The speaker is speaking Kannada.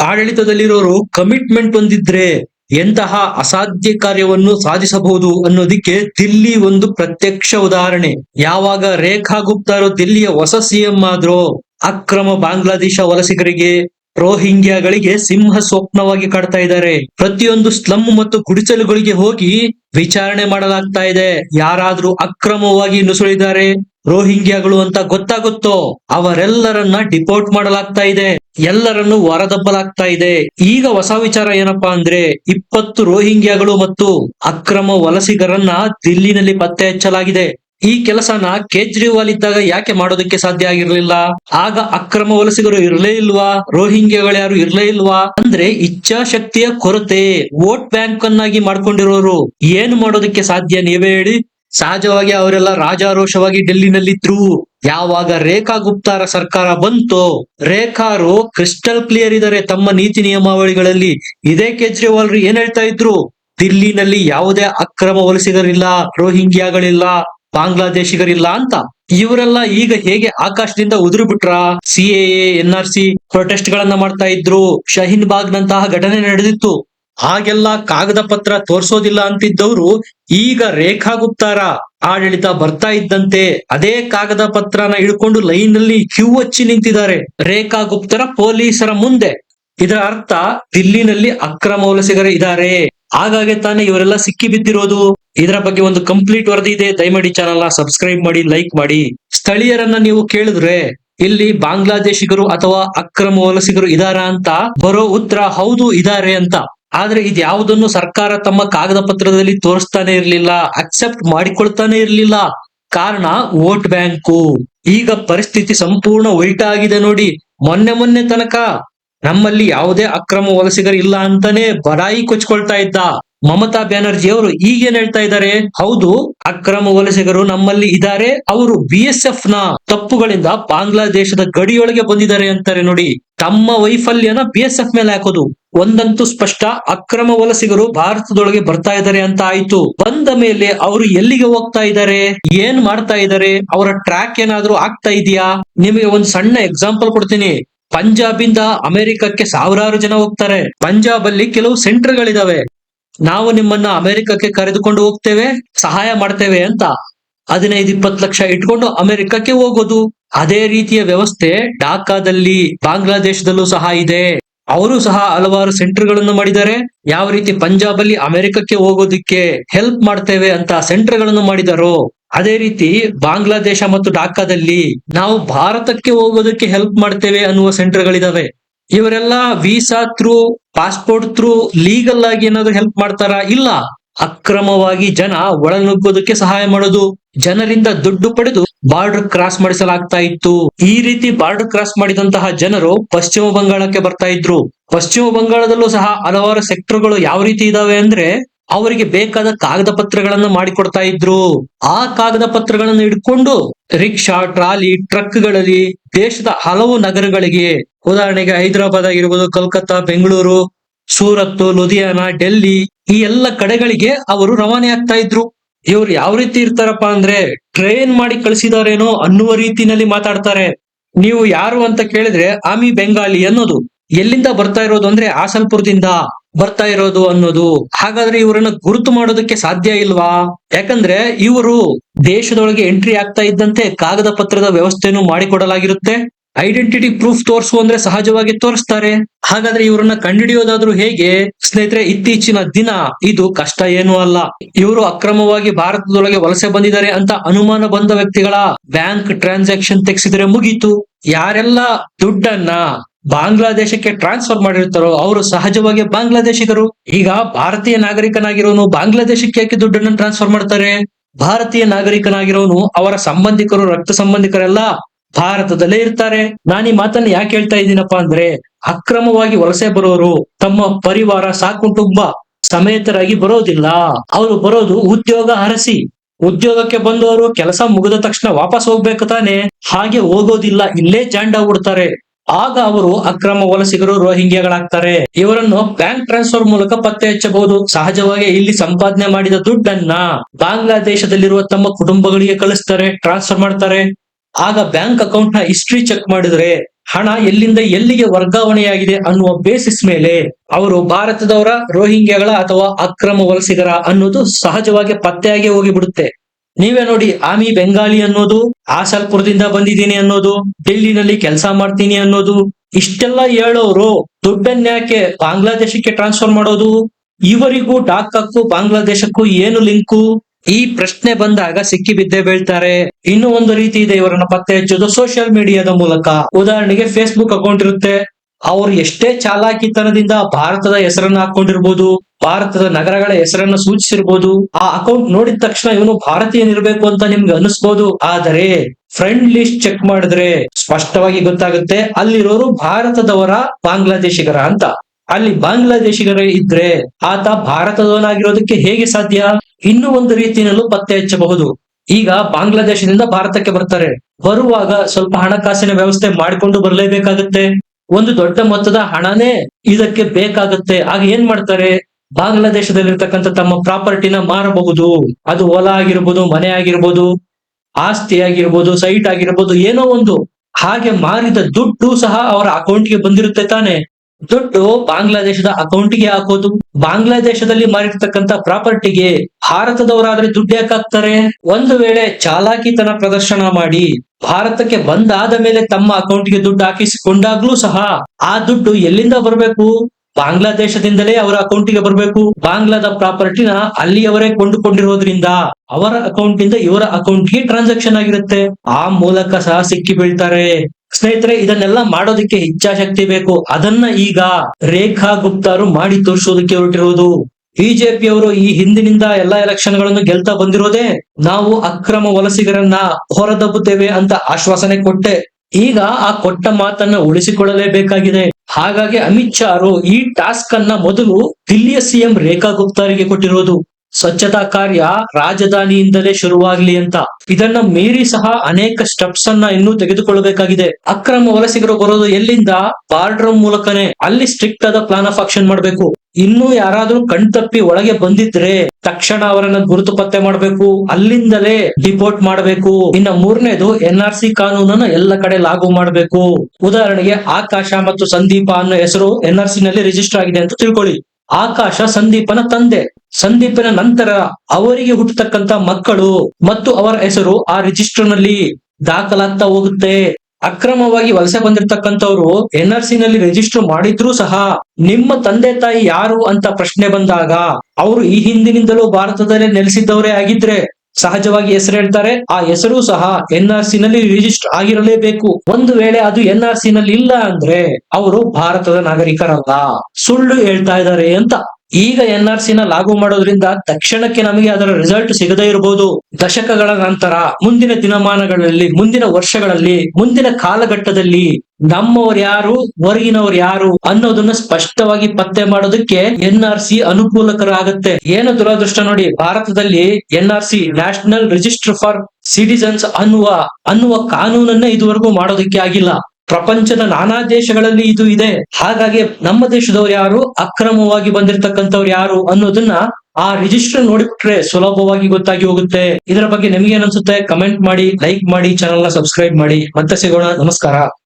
ಆಡಳಿತದಲ್ಲಿರೋರು ಕಮಿಟ್ಮೆಂಟ್ ಹೊಂದಿದ್ರೆ ಎಂತಹ ಅಸಾಧ್ಯ ಕಾರ್ಯವನ್ನು ಸಾಧಿಸಬಹುದು ಅನ್ನೋದಿಕ್ಕೆ ದಿಲ್ಲಿ ಒಂದು ಪ್ರತ್ಯಕ್ಷ ಉದಾಹರಣೆ. ಯಾವಾಗ ರೇಖಾ ಗುಪ್ತಾರು ದಿಲ್ಲಿಯ ಹೊಸ ಸಿಎಂ ಆದ್ರೋ, ಅಕ್ರಮ ಬಾಂಗ್ಲಾದೇಶ ವಲಸಿಗರಿಗೆ, ರೋಹಿಂಗ್ಯಾಗಳಿಗೆ ಸಿಂಹ ಸ್ವಪ್ನವಾಗಿ ಕಾಡ್ತಾ ಇದ್ದಾರೆ. ಪ್ರತಿಯೊಂದು ಸ್ಲಮ್ ಮತ್ತು ಗುಡಿಸಲುಗಳಿಗೆ ಹೋಗಿ ವಿಚಾರಣೆ ಮಾಡಲಾಗ್ತಾ ಇದೆ. ಯಾರಾದ್ರೂ ಅಕ್ರಮವಾಗಿ ನುಸುಳಿದ್ದಾರೆ, ರೋಹಿಂಗ್ಯಾಗಳು ಅಂತ ಗೊತ್ತಾಗುತ್ತೋ ಅವರೆಲ್ಲರನ್ನ ಡಿಪೋರ್ಟ್ ಮಾಡಲಾಗ್ತಾ ಇದೆ. ಎಲ್ಲರನ್ನು ಹೊರದಬ್ಬಲಾಗ್ತಾ ಇದೆ. ಈಗ ಹೊಸ ವಿಚಾರ ಏನಪ್ಪಾ ಅಂದ್ರೆ ಇಪ್ಪತ್ತು ರೋಹಿಂಗ್ಯಾಗಳು ಮತ್ತು ಅಕ್ರಮ ವಲಸಿಗರನ್ನ ದಿಲ್ಲಿನಲ್ಲಿ ಪತ್ತೆ ಹಚ್ಚಲಾಗಿದೆ. ಈ ಕೆಲಸನ ಕೇಜ್ರಿವಾಲ್ ಇದ್ದಾಗ ಯಾಕೆ ಮಾಡೋದಕ್ಕೆ ಸಾಧ್ಯ ಆಗಿರ್ಲಿಲ್ಲ? ಆಗ ಅಕ್ರಮ ವಲಸಿಗರು ಇರ್ಲೇ ಇಲ್ವಾ? ರೋಹಿಂಗ್ಯಗಳು ಯಾರು ಇರ್ಲೇ ಇಲ್ವಾ? ಅಂದ್ರೆ ಇಚ್ಛಾಶಕ್ತಿಯ ಕೊರತೆ, ವೋಟ್ ಬ್ಯಾಂಕ್ ಅನ್ನಾಗಿ ಮಾಡ್ಕೊಂಡಿರೋರು. ಏನು ಮಾಡೋದಕ್ಕೆ ಸಾಧ್ಯ ನೀವೇ ಹೇಳಿ. ಸಹಜವಾಗಿ ಅವರೆಲ್ಲ ರಾಜಾರೋಷವಾಗಿ ಡೆಲ್ಲಿನಲ್ಲಿದ್ರು. ಯಾವಾಗ ರೇಖಾ ಗುಪ್ತಾರ ಸರ್ಕಾರ ಬಂತೋ, ರೇಖಾರು ಕ್ರಿಸ್ಟಲ್ ಕ್ಲಿಯರ್ ಇದ್ದಾರೆ ತಮ್ಮ ನೀತಿ ನಿಯಮಾವಳಿಗಳಲ್ಲಿ. ಇದೇ ಕೇಜ್ರಿವಾಲ್ ಏನ್ ಹೇಳ್ತಾ ಇದ್ರು? ದಿಲ್ಲಿನಲ್ಲಿ ಯಾವುದೇ ಅಕ್ರಮ ವಲಸಿಗರಿಲ್ಲ, ರೋಹಿಂಗ್ಯಾಗಳಿಲ್ಲ, ಬಾಂಗ್ಲಾದೇಶಿಗರಿಲ್ಲ ಅಂತ. ಇವರೆಲ್ಲ ಈಗ ಹೇಗೆ ಆಕಾಶದಿಂದ ಉದುರು ಬಿಟ್ರ CAA N R C protest ಗಳನ್ನ ಮಾಡ್ತಾ ಇದ್ರು. ಶಹೀನ್ ಬಾಗ್ ನಂತಹ ಘಟನೆ ನಡೆದಿತ್ತು. ಹಾಗೆಲ್ಲ ಕಾಗದ ಪತ್ರ ತೋರ್ಸೋದಿಲ್ಲ ಅಂತಿದ್ದವರು ಈಗ ರೇಖಾ ಗುಪ್ತಾರ ಆಡಳಿತ ಬರ್ತಾ ಇದ್ದಂತೆ ಅದೇ ಕಾಗದ ಪತ್ರನ ಹಿಡ್ಕೊಂಡು ಲೈನ್ನಲ್ಲಿ ಕ್ಯೂ ಹಚ್ಚಿ ನಿಂತಿದ್ದಾರೆ. ರೇಖಾ ಗುಪ್ತರ ಪೊಲೀಸರ ಮುಂದೆ. ಇದರ ಅರ್ಥ ದಿಲ್ಲಿನಲ್ಲಿ ಅಕ್ರಮ ವಲಸಿಗರ ಇದ್ದಾರೆ. ಹಾಗಾಗಿ ತಾನೇ ಇವರೆಲ್ಲ ಸಿಕ್ಕಿ ಬಿದ್ದಿರೋದು. ಇದರ ಬಗ್ಗೆ ಒಂದು ಕಂಪ್ಲೀಟ್ ವರದಿ ಇದೆ. ದಯಮಾಡಿ ಚಾನಲ್ ಸಬ್ಸ್ಕ್ರೈಬ್ ಮಾಡಿ, ಲೈಕ್ ಮಾಡಿ. ಸ್ಥಳೀಯರನ್ನ ನೀವು ಕೇಳಿದ್ರೆ ಇಲ್ಲಿ ಬಾಂಗ್ಲಾದೇಶಿಗರು ಅಥವಾ ಅಕ್ರಮ ವಲಸಿಗರು ಇದಾರಾ ಅಂತ? ಬರೋ ಉತ್ತರ ಹೌದು, ಇದಾರೆ ಅಂತ. ಆದ್ರೆ ಇದ್ಯಾವುದನ್ನು ಸರ್ಕಾರ ತಮ್ಮ ಕಾಗದ ಪತ್ರದಲ್ಲಿ ತೋರಿಸ್ತಾನೆ ಇರ್ಲಿಲ್ಲ ಅಕ್ಸೆಪ್ಟ್ ಮಾಡಿಕೊಳ್ತಾನೆ ಇರ್ಲಿಲ್ಲ. ಕಾರಣ ವೋಟ್ ಬ್ಯಾಂಕು. ಈಗ ಪರಿಸ್ಥಿತಿ ಸಂಪೂರ್ಣ ಆಗಿದೆ ನೋಡಿ. ಮೊನ್ನೆ ಮೊನ್ನೆ ತನಕ ನಮ್ಮಲ್ಲಿ ಯಾವುದೇ ಅಕ್ರಮ ವಲಸಿಗರು ಇಲ್ಲ ಅಂತಾನೆ ಬಡಾಯಿ ಕೊಚ್ಕೊಳ್ತಾ ಇದ್ದ ಮಮತಾ ಬ್ಯಾನರ್ಜಿ ಅವರು ಈಗೇನ್ ಹೇಳ್ತಾ ಇದ್ದಾರೆ? ಹೌದು, ಅಕ್ರಮ ವಲಸಿಗರು ನಮ್ಮಲ್ಲಿ ಇದ್ದಾರೆ. ಅವರು ಬಿ ಎಫ್ನ ತಪ್ಪುಗಳಿಂದ ಬಾಂಗ್ಲಾದೇಶದ ಗಡಿಯೊಳಗೆ ಬಂದಿದ್ದಾರೆ ಅಂತಾರೆ ನೋಡಿ. ತಮ್ಮ ವೈಫಲ್ಯನ ಬಿ ಎಸ್ ಎಫ್ ಮೇಲೆ ಹಾಕೋದು. ಒಂದಂತೂ ಸ್ಪಷ್ಟ, ಅಕ್ರಮ ವಲಸಿಗರು ಭಾರತದೊಳಗೆ ಬರ್ತಾ ಇದ್ದಾರೆ ಅಂತ ಆಯ್ತು. ಬಂದ ಮೇಲೆ ಅವರು ಎಲ್ಲಿಗೆ ಹೋಗ್ತಾ ಇದ್ದಾರೆ? ಏನ್ ಮಾಡ್ತಾ ಇದ್ದಾರೆ? ಅವರ ಟ್ರ್ಯಾಕ್ ಏನಾದ್ರೂ ಆಗ್ತಾ ಇದೆಯಾ? ನಿಮಗೆ ಒಂದು ಸಣ್ಣ ಎಕ್ಸಾಂಪಲ್ ಕೊಡ್ತೀನಿ. ಪಂಜಾಬಿಂದ ಅಮೆರಿಕಕ್ಕೆ ಸಾವಿರಾರು ಜನ ಹೋಗ್ತಾರೆ. ಪಂಜಾಬ್ ಅಲ್ಲಿ ಕೆಲವು ಸೆಂಟರ್ಗಳಿದಾವೆ. ನಾವು ನಿಮ್ಮನ್ನ ಅಮೆರಿಕಕ್ಕೆ ಕರೆದುಕೊಂಡು ಹೋಗ್ತೇವೆ, ಸಹಾಯ ಮಾಡ್ತೇವೆ ಅಂತ. ಹದಿನೈದು, ಇಪ್ಪತ್ತು ಲಕ್ಷ ಇಟ್ಕೊಂಡು ಅಮೆರಿಕಕ್ಕೆ ಹೋಗೋದು. ಅದೇ ರೀತಿಯ ವ್ಯವಸ್ಥೆ ಢಾಕಾದಲ್ಲಿ ಬಾಂಗ್ಲಾದೇಶದಲ್ಲೂ ಸಹ ಇದೆ. ಅವರು ಸಹ ಹಲವಾರು ಸೆಂಟರ್ಗಳನ್ನು ಮಾಡಿದ್ದಾರೆ. ಯಾವ ರೀತಿ ಪಂಜಾಬ್ ಅಲ್ಲಿ ಅಮೆರಿಕಕ್ಕೆ ಹೋಗೋದಿಕ್ಕೆ ಹೆಲ್ಪ್ ಮಾಡ್ತೇವೆ ಅಂತ ಸೆಂಟರ್ಗಳನ್ನು ಮಾಡಿದಾರೋ, ಅದೇ ರೀತಿ ಬಾಂಗ್ಲಾದೇಶ ಮತ್ತು ಢಾಕಾದಲ್ಲಿ ನಾವು ಭಾರತಕ್ಕೆ ಹೋಗೋದಕ್ಕೆ ಹೆಲ್ಪ್ ಮಾಡ್ತೇವೆ ಅನ್ನುವ ಸೆಂಟರ್ ಗಳಿದಾವೆ ಇವರೆಲ್ಲ visa through passport through legal ಆಗಿ ಏನಾದ್ರು ಹೆಲ್ಪ್ ಮಾಡ್ತಾರಾ? ಇಲ್ಲ. ಅಕ್ರಮವಾಗಿ ಜನ ಒಳನುಗ್ಗೋದಕ್ಕೆ ಸಹಾಯ ಮಾಡೋದು ಜನರಿಂದ ದುಡ್ಡು ಪಡೆದು ಬಾರ್ಡರ್ ಕ್ರಾಸ್ ಮಾಡಿಸಲಾಗ್ತಾ ಇತ್ತು. ಈ ರೀತಿ ಬಾರ್ಡರ್ ಕ್ರಾಸ್ ಮಾಡಿದಂತಹ ಜನರು ಪಶ್ಚಿಮ ಬಂಗಾಳಕ್ಕೆ ಬರ್ತಾ ಇದ್ರು. ಪಶ್ಚಿಮ ಬಂಗಾಳದಲ್ಲೂ ಸಹ ಹಲವಾರು ಸೆಕ್ಟರ್ಗಳು ಯಾವ ರೀತಿ ಇದಾವೆ ಅಂದ್ರೆ ಅವರಿಗೆ ಬೇಕಾದ ಕಾಗದ ಪತ್ರಗಳನ್ನ ಮಾಡಿಕೊಡ್ತಾ ಇದ್ರು. ಆ ಕಾಗದ ಪತ್ರಗಳನ್ನು ಇಟ್ಕೊಂಡು ರಿಕ್ಷಾ, ಟ್ರಾಲಿ, ಟ್ರಕ್ಗಳಲ್ಲಿ ದೇಶದ ಹಲವು ನಗರಗಳಿಗೆ ಉದಾಹರಣೆಗೆ ಹೈದರಾಬಾದ್ ಆಗಿರ್ಬೋದು ಕಲ್ಕತ್ತಾ ಬೆಂಗಳೂರು, ಸೂರತ್ತು, ಲುಧಿಯಾನ, ಡೆಲ್ಲಿ ಈ ಎಲ್ಲ ಕಡೆಗಳಿಗೆ ಅವರು ರವಾನೆ ಆಗ್ತಾ ಇದ್ರು. ಇವ್ರು ಯಾವ ರೀತಿ ಇರ್ತಾರಪ್ಪ ಅಂದ್ರೆ ಟ್ರೈನ್ ಮಾಡಿ ಕಳಿಸಿದಾರೇನೋ ಅನ್ನುವ ರೀತಿನಲ್ಲಿ ಮಾತಾಡ್ತಾರೆ. ನೀವು ಯಾರು ಅಂತ ಕೇಳಿದ್ರೆ ಆಮಿ ಬೆಂಗಾಲಿ ಅನ್ನೋದು. ಎಲ್ಲಿಂದ ಬರ್ತಾ ಇರೋದು ಅಂದ್ರೆ ಆಸಲ್ಪುರದಿಂದ ಬರ್ತಾ ಇರೋದು ಅನ್ನೋದು. ಹಾಗಾದ್ರೆ ಇವರನ್ನ ಗುರುತು ಮಾಡೋದಕ್ಕೆ ಸಾಧ್ಯ ಇಲ್ವಾ? ಯಾಕಂದ್ರೆ ಇವರು ದೇಶದೊಳಗೆ ಎಂಟ್ರಿ ಆಗ್ತಾ ಇದ್ದಂತೆ ಕಾಗದ ಪತ್ರದ ವ್ಯವಸ್ಥೆಯನ್ನು ಮಾಡಿಕೊಡಲಾಗಿರುತ್ತೆ. ಐಡೆಂಟಿಟಿ ಪ್ರೂಫ್ ತೋರಿಸು ಅಂದ್ರೆ ಸಹಜವಾಗಿ ತೋರಿಸ್ತಾರೆ. ಹಾಗಾದ್ರೆ ಇವರನ್ನ ಕಂಡುಹಿಡಿಯೋದಾದ್ರೂ ಹೇಗೆ? ಸ್ನೇಹಿತರೆ, ಇತ್ತೀಚಿನ ದಿನ ಇದು ಕಷ್ಟ ಏನು ಅಲ್ಲ. ಇವರು ಅಕ್ರಮವಾಗಿ ಭಾರತದೊಳಗೆ ವಲಸೆ ಬಂದಿದ್ದಾರೆ ಅಂತ ಅನುಮಾನ ಬಂದ ವ್ಯಕ್ತಿಗಳ ಬ್ಯಾಂಕ್ ಟ್ರಾನ್ಸಾಕ್ಷನ್ ತೆಗೆಸಿದ್ರೆ ಮುಗೀತು. ಯಾರೆಲ್ಲ ದುಡ್ಡನ್ನ ಬಾಂಗ್ಲಾದೇಶಕ್ಕೆ ಟ್ರಾನ್ಸ್ಫರ್ ಮಾಡಿರ್ತಾರೋ ಅವರು ಸಹಜವಾಗಿ ಬಾಂಗ್ಲಾದೇಶಿಗರು. ಈಗ ಭಾರತೀಯ ನಾಗರಿಕನಾಗಿರೋನು ಬಾಂಗ್ಲಾದೇಶಕ್ಕೆ ಯಾಕೆ ದುಡ್ಡನ್ನು ಟ್ರಾನ್ಸ್ಫರ್ ಮಾಡ್ತಾರೆ? ಭಾರತೀಯ ನಾಗರಿಕನಾಗಿರೋನು ಅವರ ಸಂಬಂಧಿಕರು, ರಕ್ತ ಸಂಬಂಧಿಕರೆಲ್ಲ ಭಾರತದಲ್ಲೇ ಇರ್ತಾರೆ. ನಾನು ಈ ಮಾತನ್ನ ಯಾಕೆ ಹೇಳ್ತಾ ಇದ್ದೀನಪ್ಪ ಅಂದ್ರೆ, ಅಕ್ರಮವಾಗಿ ವಲಸೆ ಬರೋರು ತಮ್ಮ ಪರಿವಾರ ಸಾಕುಟುಂಬ ಸಮೇತರಾಗಿ ಬರೋದಿಲ್ಲ. ಅವರು ಬರೋದು ಉದ್ಯೋಗ ಹರಸಿ. ಉದ್ಯೋಗಕ್ಕೆ ಬಂದವರು ಕೆಲಸ ಮುಗಿದ ತಕ್ಷಣ ವಾಪಸ್ ಹೋಗ್ಬೇಕು ತಾನೆ. ಹಾಗೆ ಹೋಗೋದಿಲ್ಲ, ಇಲ್ಲೇ ಜಾಂಡ ಉಡ್ತಾರೆ. ಆಗ ಅವರು ಅಕ್ರಮ ವಲಸಿಗರು, ರೋಹಿಂಗ್ಯಗಳಾಗ್ತಾರೆ. ಇವರನ್ನು ಬ್ಯಾಂಕ್ ಟ್ರಾನ್ಸ್ಫರ್ ಮೂಲಕ ಪತ್ತೆ ಹಚ್ಚಬಹುದು. ಸಹಜವಾಗಿ ಇಲ್ಲಿ ಸಂಪಾದನೆ ಮಾಡಿದ ದುಡ್ಡನ್ನ ಬಾಂಗ್ಲಾದೇಶದಲ್ಲಿರುವ ತಮ್ಮ ಕುಟುಂಬಗಳಿಗೆ ಕಳಿಸ್ತಾರೆ, ಟ್ರಾನ್ಸ್ಫರ್ ಮಾಡ್ತಾರೆ. ಆಗ ಬ್ಯಾಂಕ್ ಅಕೌಂಟ್ನ ಹಿಸ್ಟ್ರಿ ಚೆಕ್ ಮಾಡಿದ್ರೆ ಹಣ ಎಲ್ಲಿಂದ ಎಲ್ಲಿಗೆ ವರ್ಗಾವಣೆಯಾಗಿದೆ ಅನ್ನುವ ಬೇಸಿಸ್ ಮೇಲೆ ಅವರು ಭಾರತದವರ ರೋಹಿಂಗ್ಯಗಳ ಅಥವಾ ಅಕ್ರಮ ವಲಸಿಗರ ಅನ್ನೋದು ಸಹಜವಾಗಿ ಪತ್ತೆಯಾಗಿ ಹೋಗಿಬಿಡುತ್ತೆ. ನೀವೇ ನೋಡಿ ಆಮಿ ಬೆಂಗಾಲಿ ಅನ್ನೋದು ಆಸಲ್ಪುರದಿಂದ ಬಂದಿದ್ದೀನಿ ಅನ್ನೋದು, ಡೆಲ್ಲಿನಲ್ಲಿ ಕೆಲಸ ಮಾಡ್ತೀನಿ ಅನ್ನೋದು, ಇಷ್ಟೆಲ್ಲ ಹೇಳೋರು ದುಡ್ಡನ್ಯಾಕೆ ಬಾಂಗ್ಲಾದೇಶಕ್ಕೆ ಟ್ರಾನ್ಸ್ಫರ್ ಮಾಡೋದು? ಇವರಿಗೂ ಢಾಕಾಕ್ಕೂ ಬಾಂಗ್ಲಾದೇಶಕ್ಕೂ ಏನು ಲಿಂಕು ಈ ಪ್ರಶ್ನೆ ಬಂದಾಗ ಸಿಕ್ಕಿ ಬಿದ್ದೇ ಬೀಳ್ತಾರೆ. ಇನ್ನು ಒಂದು ರೀತಿ ಇದೆ ಇವರನ್ನ ಪತ್ತೆ ಹಚ್ಚೋದು ಸೋಷಿಯಲ್ ಮೀಡಿಯಾದ ಮೂಲಕ. ಉದಾಹರಣೆಗೆ ಫೇಸ್ಬುಕ್ ಅಕೌಂಟ್ ಇರುತ್ತೆ. ಅವ್ರು ಎಷ್ಟೇ ಚಾಲಾಕಿತನದಿಂದ ಭಾರತದ ಹೆಸರನ್ನ ಹಾಕೊಂಡಿರ್ಬೋದು, ಭಾರತದ ನಗರಗಳ ಹೆಸರನ್ನ ಸೂಚಿಸಿರ್ಬೋದು, ಆ ಅಕೌಂಟ್ ನೋಡಿದ ತಕ್ಷಣ ಇವನು ಭಾರತೀಯನಿರ್ಬೇಕು ಅಂತ ನಿಮ್ಗೆ ಅನಿಸ್ಬೋದು ಆದರೆ ಫ್ರೆಂಡ್ ಲಿಸ್ಟ್ ಚೆಕ್ ಮಾಡಿದ್ರೆ ಸ್ಪಷ್ಟವಾಗಿ ಗೊತ್ತಾಗುತ್ತೆ, ಅಲ್ಲಿರೋರು ಭಾರತದವರ ಬಾಂಗ್ಲಾದೇಶಿಗರ ಅಂತ. ಅಲ್ಲಿ ಬಾಂಗ್ಲಾದೇಶಿಗರ ಇದ್ರೆ ಆತ ಭಾರತದವನಾಗಿರೋದಕ್ಕೆ ಹೇಗೆ ಸಾಧ್ಯ? ಇನ್ನೂ ಒಂದು ರೀತಿಯಲ್ಲೂ ಪತ್ತೆ ಹಚ್ಚಬಹುದು. ಈಗ ಬಾಂಗ್ಲಾದೇಶದಿಂದ ಭಾರತಕ್ಕೆ ಬರ್ತಾರೆ. ಬರುವಾಗ ಸ್ವಲ್ಪ ಹಣಕಾಸಿನ ವ್ಯವಸ್ಥೆ ಮಾಡಿಕೊಂಡು ಬರಲೇಬೇಕಾಗುತ್ತೆ. ಒಂದು ದೊಡ್ಡ ಮೊತ್ತದ ಹಣನೇ ಇದಕ್ಕೆ ಬೇಕಾಗುತ್ತೆ. ಆಗ ಏನ್ ಮಾಡ್ತಾರೆ? ಬಾಂಗ್ಲಾದೇಶದಲ್ಲಿರ್ತಕ್ಕಂಥ ತಮ್ಮ ಪ್ರಾಪರ್ಟಿನ ಮಾರಬಹುದು. ಅದು ಹೊಲ ಆಗಿರ್ಬೋದು, ಮನೆ ಆಗಿರ್ಬೋದು, ಆಸ್ತಿ ಆಗಿರ್ಬೋದು, ಸೈಟ್ ಆಗಿರ್ಬೋದು, ಏನೋ ಒಂದು. ಹಾಗೆ ಮಾರಿದ ದುಡ್ಡು ಸಹ ಅವರ ಅಕೌಂಟ್ಗೆ ಬಂದಿರುತ್ತೆ ತಾನೆ. ದುಡ್ಡು ಬಾಂಗ್ಲಾದೇಶದ ಅಕೌಂಟ್ಗೆ ಹಾಕೋದು, ಬಾಂಗ್ಲಾದೇಶದಲ್ಲಿ ಮಾರಿರ್ತಕ್ಕಂಥ ಪ್ರಾಪರ್ಟಿಗೆ ಭಾರತದವರಾದ್ರೆ ದುಡ್ಡು ಯಾಕೆ ಹಾಕ್ತಾರೆ ಒಂದು ವೇಳೆ ಚಾಲಾಕಿತನ ಪ್ರದರ್ಶನ ಮಾಡಿ, ಭಾರತಕ್ಕೆ ಬಂದಾದ ಮೇಲೆ ತಮ್ಮ ಅಕೌಂಟ್ಗೆ ದುಡ್ಡು ಹಾಕಿಸಿಕೊಂಡಾಗ್ಲೂ ಸಹ ಆ ದುಡ್ಡು ಎಲ್ಲಿಂದ ಬರಬೇಕು? ಬಾಂಗ್ಲಾದೇಶದಿಂದಲೇ ಅವರ ಅಕೌಂಟಿಗೆ ಬರಬೇಕು. ಬಾಂಗ್ಲಾದ ಪ್ರಾಪರ್ಟಿನ ಅಲ್ಲಿಯವರೇ ಕೊಂಡುಕೊಂಡಿರೋದ್ರಿಂದ ಅವರ ಅಕೌಂಟ್ ಇಂದ ಇವರ ಅಕೌಂಟ್ಗೆ ಟ್ರಾನ್ಸಾಕ್ಷನ್ ಆಗಿರುತ್ತೆ. ಆ ಮೂಲಕ ಸಹ ಸಿಕ್ಕಿ ಬೀಳ್ತಾರೆ. ಸ್ನೇಹಿತರೆ, ಇದನ್ನೆಲ್ಲ ಮಾಡೋದಕ್ಕೆ ಇಚ್ಛಾಶಕ್ತಿ ಬೇಕು. ಅದನ್ನ ಈಗ ರೇಖಾ ಗುಪ್ತಾರು ಮಾಡಿ ತೋರಿಸೋದಕ್ಕೆ ಹೊರಟಿರುವುದು ಬಿಜೆಪಿಯವರು ಈ ಹಿಂದಿನಿಂದ ಎಲ್ಲಾ ಎಲೆಕ್ಷನ್ಗಳನ್ನು ಗೆಲ್ತಾ ಬಂದಿರೋದೇ ನಾವು ಅಕ್ರಮ ವಲಸಿಗರನ್ನ ಹೊರದಬ್ಬುತ್ತೇವೆ ಅಂತ ಆಶ್ವಾಸನೆ ಕೊಟ್ಟೆ. ಈಗ ಆ ಕೊಟ್ಟ ಮಾತನ್ನ ಉಳಿಸಿಕೊಳ್ಳಲೇಬೇಕಾಗಿದೆ. ಹಾಗಾಗಿ ಅಮಿತ್ ಶಾ ಅವರು ಈ ಟಾಸ್ಕ್ ಅನ್ನ ಮೊದಲು ದಿಲ್ಲಿಯ ಸಿಎಂ ರೇಖಾ ಗುಪ್ತಾರಿಗೆ ಕೊಟ್ಟಿರೋದು. ಸ್ವಚ್ಛತಾ ಕಾರ್ಯ ರಾಜಧಾನಿಯಿಂದಲೇ ಶುರುವಾಗ್ಲಿ ಅಂತ. ಇದನ್ನ ಮೀರಿ ಸಹ ಅನೇಕ ಸ್ಟೆಪ್ಸ್ ಅನ್ನ ಇನ್ನೂ ತೆಗೆದುಕೊಳ್ಳಬೇಕಾಗಿದೆ. ಅಕ್ರಮ ವಲಸಿಗರು ಬರೋದು ಎಲ್ಲಿಂದ? ಬಾರ್ಡರ್ ಮೂಲಕನೇ. ಅಲ್ಲಿ ಸ್ಟ್ರಿಕ್ಟ್ ಆದ ಪ್ಲಾನ್ ಆಫ್ ಆಕ್ಷನ್ ಮಾಡಬೇಕು. ಇನ್ನೂ ಯಾರಾದ್ರೂ ಕಣ್ತಪ್ಪಿ ಒಳಗೆ ಬಂದಿದ್ರೆ ತಕ್ಷಣ ಅವರನ್ನ ಗುರುತು ಪತ್ತೆ ಮಾಡಬೇಕು. ಅಲ್ಲಿಂದಲೇ ಡಿಪೋರ್ಟ್ ಮಾಡಬೇಕು. ಇನ್ನ ಮೂರನೇದು ಎನ್ ಆರ್ ಸಿ ಕಾನೂನನ್ನ ಎಲ್ಲ ಕಡೆ ಲಾಗು ಮಾಡಬೇಕು. ಉದಾಹರಣೆಗೆ ಆಕಾಶ ಮತ್ತು ಸಂದೀಪ ಅನ್ನೋ ಹೆಸರು ಎನ್ ಆರ್ ಸಿ ನಲ್ಲಿ ರಿಜಿಸ್ಟರ್ ಆಗಿದೆ ಅಂತ ತಿಳ್ಕೊಳ್ಳಿ. ಆಕಾಶ ಸಂದೀಪನ ತಂದೆ. ಸಂದೀಪನ ನಂತರ ಅವರಿಗೆ ಹುಟ್ಟತಕ್ಕಂತ ಮಕ್ಕಳು ಮತ್ತು ಅವರ ಹೆಸರು ಆ ರಿಜಿಸ್ಟರ್ನಲ್ಲಿ ದಾಖಲಾಗ್ತಾ ಹೋಗುತ್ತೆ. ಅಕ್ರಮವಾಗಿ ವಲಸೆ ಬಂದಿರತಕ್ಕಂಥವ್ರು ಎನ್ ಆರ್ ಸಿ ನಲ್ಲಿ ರಿಜಿಸ್ಟರ್ ಮಾಡಿದ್ರೂ ಸಹ ನಿಮ್ಮ ತಂದೆ ತಾಯಿ ಯಾರು ಅಂತ ಪ್ರಶ್ನೆ ಬಂದಾಗ, ಅವರು ಈ ಹಿಂದಿನಿಂದಲೂ ಭಾರತದಲ್ಲೇ ನೆಲೆಸಿದ್ದವರೇ ಆಗಿದ್ರೆ ಸಹಜವಾಗಿ ಹೆಸರು ಹೇಳ್ತಾರೆ ಆ ಹೆಸರು ಸಹ ಎನ್ ಆರ್ ಸಿ ನಲ್ಲಿ ರಿಜಿಸ್ಟರ್ ಆಗಿರಲೇಬೇಕು. ಒಂದು ವೇಳೆ ಅದು ಎನ್ ಆರ್ ಸಿ ನಲ್ಲಿ ಇಲ್ಲ ಅಂದ್ರೆ, ಅವರು ಭಾರತದ ನಾಗರಿಕರಲ್ಲ. ಸುಳ್ಳು ಹೇಳ್ತಾ ಇದ್ದಾರೆ ಅಂತ. ಈಗ ಎನ್ ಆರ್ ಸಿನ ಲಾಗು ಮಾಡೋದ್ರಿಂದ ತಕ್ಷಣಕ್ಕೆ ನಮಗೆ ಅದರ ರಿಸಲ್ಟ್ ಸಿಗದೇ ಇರಬಹುದು ದಶಕಗಳ ನಂತರ, ಮುಂದಿನ ದಿನಮಾನಗಳಲ್ಲಿ, ಮುಂದಿನ ವರ್ಷಗಳಲ್ಲಿ, ಮುಂದಿನ ಕಾಲಘಟ್ಟದಲ್ಲಿ ನಮ್ಮವ್ರು ಯಾರು, ಹೊರಗಿನವ್ರು ಯಾರು ಅನ್ನೋದನ್ನ ಸ್ಪಷ್ಟವಾಗಿ ಪತ್ತೆ ಮಾಡೋದಕ್ಕೆ ಎನ್ ಆರ್ ಸಿ ಅನುಕೂಲಕರ ಆಗುತ್ತೆ ಏನು ದುರದೃಷ್ಟ ನೋಡಿ, ಭಾರತದಲ್ಲಿ N R C national register for citizens ಅನ್ನುವ ಅನ್ನುವ ಕಾನೂನನ್ನ ಇದುವರೆಗೂ ಮಾಡೋದಕ್ಕೆ ಆಗಿಲ್ಲ. ಪ್ರಪಂಚದ ನಾನಾ ದೇಶಗಳಲ್ಲಿ ಇದು ಇದೆ. ಹಾಗಾಗಿ ನಮ್ಮ ದೇಶದವ್ರು ಯಾರು? ಅಕ್ರಮವಾಗಿ ಬಂದಿರತಕ್ಕಂಥವ್ರು ಯಾರು ಅನ್ನೋದನ್ನ ಆ ರಿಜಿಸ್ಟರ್ ನೋಡಿಬಿಟ್ರೆ ಸುಲಭವಾಗಿ ಗೊತ್ತಾಗಿ ಹೋಗುತ್ತೆ. ಇದರ ಬಗ್ಗೆ ನಿಮ್ಗೆ ಅನ್ಸುತ್ತೆ? ಕಮೆಂಟ್ ಮಾಡಿ ಲೈಕ್ ಮಾಡಿ ಚಾನಲ್ ಸಬ್ಸ್ಕ್ರೈಬ್ ಮಾಡಿ. ಮತ್ತೆ ಸಿಗೋಣ. ನಮಸ್ಕಾರ.